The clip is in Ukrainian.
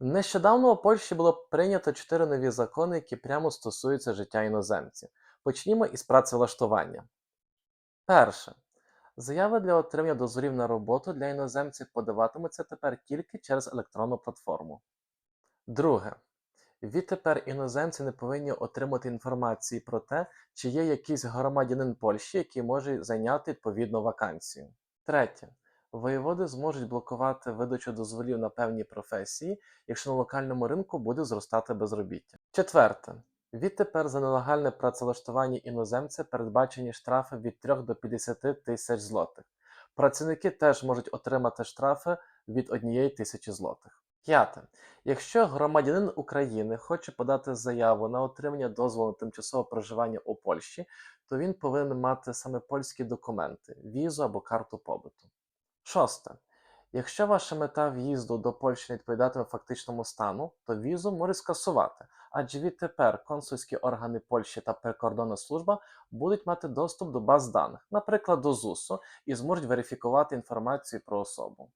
Нещодавно у Польщі було прийнято чотири нові закони, які прямо стосуються життя іноземців. Почнімо із працевлаштування. Перше. Заяви для отримання дозволів на роботу для іноземців подаватимуться тепер тільки через електронну платформу. Друге. Відтепер іноземці не повинні отримати інформації про те, чи є якийсь громадянин Польщі, який може зайняти відповідну вакансію. Третє. Воєводи зможуть блокувати видачу дозволів на певні професії, якщо на локальному ринку буде зростати безробіття. Четверте. Відтепер за нелегальне працевлаштування іноземця передбачені штрафи від 3 до 50 тисяч злотих. Працівники теж можуть отримати штрафи від 1 тисячі злотих. П'яте. Якщо громадянин України хоче подати заяву на отримання дозволу на тимчасове проживання у Польщі, то він повинен мати саме польські документи візу або карту побуту. Шосте. Якщо ваша мета в'їзду до Польщі не відповідатиме фактичному стану, то візу можуть скасувати, адже відтепер консульські органи Польщі та прикордонна служба будуть мати доступ до баз даних, наприклад, до ЗУСу, і зможуть верифікувати інформацію про особу.